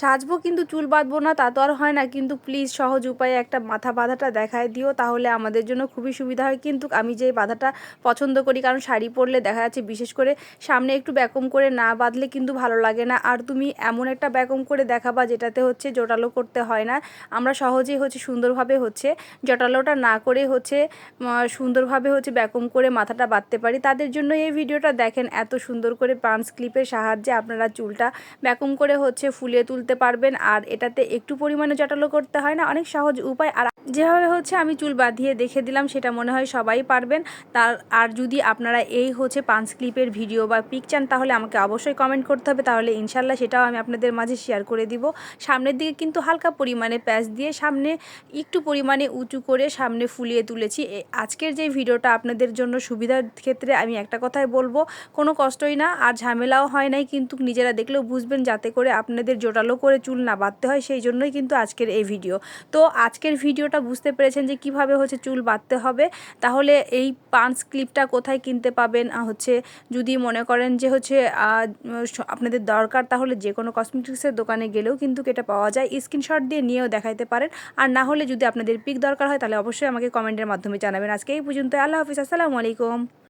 সাজবো কিন্তু চুল বাঁধবো না, তা তো আর হয় না। কিন্তু প্লিজ সহজ উপায়ে একটা মাথা বাঁধাটা দেখায় দিও, তাহলে আমাদের জন্য খুবই সুবিধা হয়। কিন্তু আমি যে বাঁধাটা পছন্দ করি, কারণ শাড়ি পরলে দেখা যাচ্ছে বিশেষ করে সামনে একটু ব্যাকম করে না বাঁধলে কিন্তু ভালো লাগে না। আর তুমি এমন একটা ব্যাকম করে দেখাবা, যেটাতে হচ্ছে জোটালো করতে হয় না। আমরা সহজেই হচ্ছে সুন্দরভাবে হচ্ছে জটালোটা না করে হচ্ছে সুন্দরভাবে হচ্ছে ব্যাকম করে মাথাটা বাঁধতে পারি। তাদের জন্য এই ভিডিওটা দেখেন, এত সুন্দর করে পান্স ক্লিপের সাহায্যে আপনারা চুলটা ব্যাকম করে হচ্ছে ফুলিয়ে তুলতে পারবেন আর এটাতে একটু পরিমাণে জটালো করতে হয় না। অনেক সহজ উপায়। আর যেভাবে হচ্ছে আমি চুল বাঁধিয়ে দেখে দিলাম, সেটা মনে হয় সবাই পারবেন। তার আর যদি আপনারা এই হচ্ছে পান্স ক্লিপের ভিডিও বা পিক চান, তাহলে আমাকে অবশ্যই কমেন্ট করতে হবে। তাহলে ইনশাল্লাহ সেটাও আমি আপনাদের মাঝে শেয়ার করে দিব। সামনের দিকে কিন্তু হালকা পরিমাণে প্যাচ দিয়ে সামনে একটু পরিমাণে উঁচু করে সামনে ফুলিয়ে তুলেছি। আজকের যে ভিডিওটা আপনাদের জন্য সুবিধার ক্ষেত্রে আমি একটা কথাই বলব, কোনো কষ্টই না। আর ঝামেলাও হয় নাই, কিন্তু নিজেরা দেখলেও বুঝবেন, যাতে করে আপনাদের জোটালো করে চুল না বাঁধতে হয়, সেই জন্যই কিন্তু আজকের এই ভিডিও। তো আজকের ভিডিওটা বুঝতে পেরেছেন যে কীভাবে হচ্ছে চুল বাঁধতে হবে। তাহলে এই পান্স ক্লিপটা কোথায় কিনতে পাবেন? হচ্ছে যদি মনে করেন যে হচ্ছে আপনাদের দরকার, তাহলে যে কোনো কসমেটিক্সের দোকানে গেলেও কিন্তু এটা পাওয়া যায়। স্ক্রিনশট দিয়ে নিয়েও দেখাইতে পারেন। আর না হলে যদি আপনাদের পিক দরকার হয়, তাহলে অবশ্যই আমাকে কমেন্টের মাধ্যমে জানাবেন। আজকে এই পর্যন্ত আল্লাহ হাফিজ। আসসালামু আলাইকুম।